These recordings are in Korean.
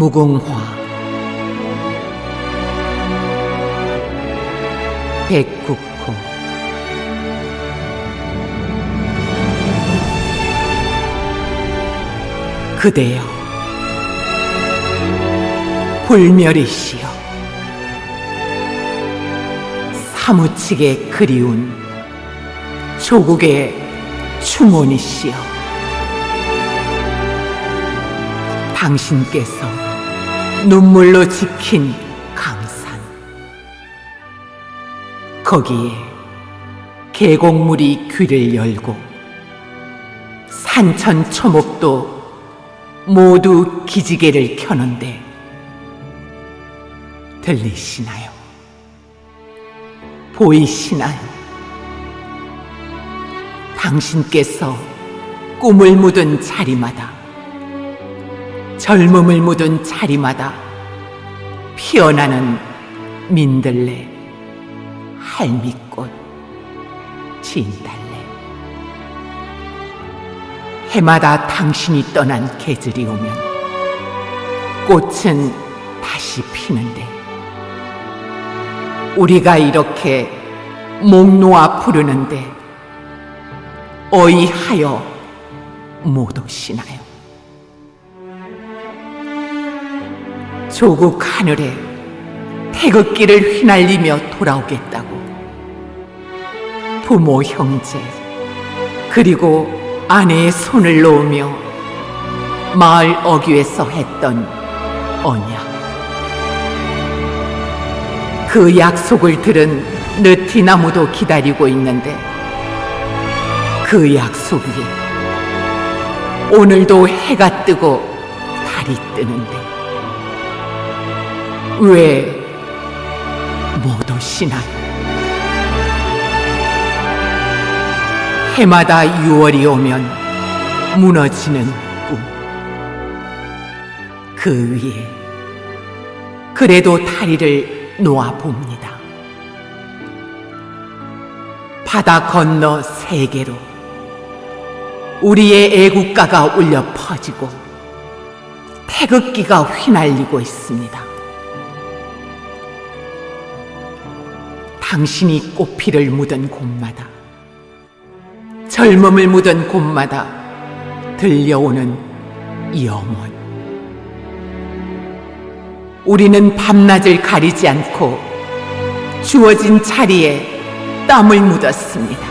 무궁화. 백국호. 그대여 불멸이시여 사무치게 그리운 조국의 충원이시여 당신께서 눈물로 지킨 강산 거기에 계곡물이 귀를 열고 산천 초목도 모두 기지개를 켜는데 들리시나요? 보이시나요? 당신께서 꿈을 묻은 자리마다 젊음을 묻은 자리마다 피어나는 민들레, 할미꽃, 진달래. 해마다 당신이 떠난 계절이 오면 꽃은 다시 피는데 우리가 이렇게 목 놓아 부르는데 어이하여 못 오시나요? 조국 하늘에 태극기를 휘날리며 돌아오겠다고. 부모 형제 그리고 아내의 손을 놓으며 마을 어귀에서 했던 언약. 그 약속을 들은 느티나무도 기다리고 있는데 그 약속 위에 오늘도 해가 뜨고 달이 뜨는데 왜 못 오시나요? 해마다 6월이 오면 무너지는 꿈. 그 위에 그래도 다리를 놓아 봅니다. 바다 건너 세계로 우리의 애국가가 울려 퍼지고 태극기가 휘날리고 있습니다. 당신이 꽃피를 묻은 곳마다 젊음을 묻은 곳마다 들려오는 영원. 우리는 밤낮을 가리지 않고 주어진 자리에 땀을 묻었습니다.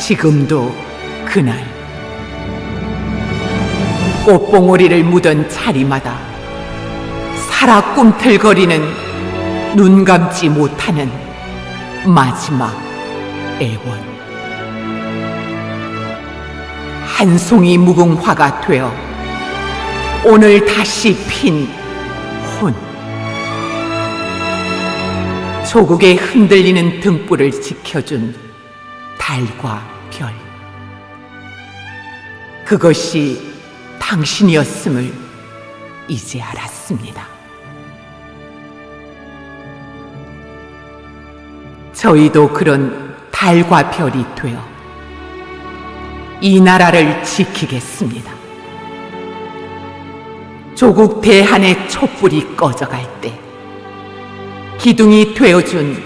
지금도 그날 꽃봉오리를 묻은 자리마다 살아 꿈틀거리는 눈 감지 못하는 마지막 애원. 한 송이 무궁화가 되어 오늘 다시 핀 혼. 조국의 흔들리는 등불을 지켜준 달과 별. 그것이 당신이었음을 이제 알았습니다. 저희도 그런 달과 별이 되어 이 나라를 지키겠습니다. 조국 대한의 촛불이 꺼져갈 때 기둥이 되어준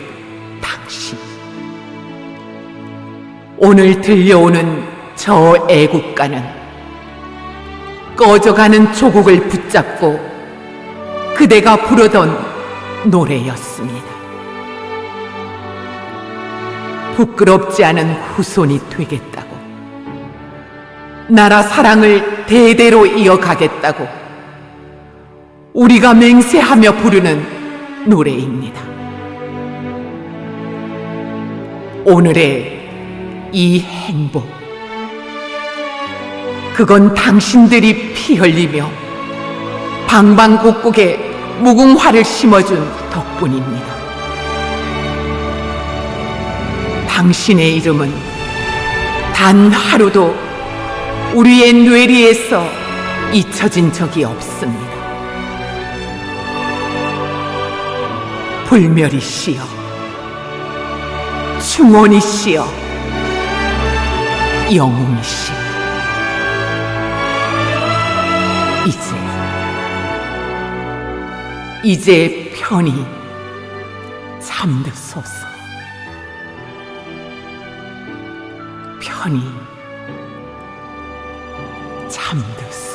당신. 오늘 들려오는 저 애국가는 꺼져가는 조국을 붙잡고 그대가 부르던 노래였습니다. 부끄럽지 않은 후손이 되겠다고. 나라 사랑을 대대로 이어가겠다고. 우리가 맹세하며 부르는 노래입니다. 오늘의 이 행복. 그건 당신들이 피 흘리며 방방곡곡에 무궁화를 심어준 덕분입니다. 당신의 이름은 단 하루도 우리의 뇌리에서 잊혀진 적이 없습니다. 불멸이 씨여, 충원이 씨여, 영웅이 씨. 이제, 이제 편히 잠드소서. 편히 잠드소서.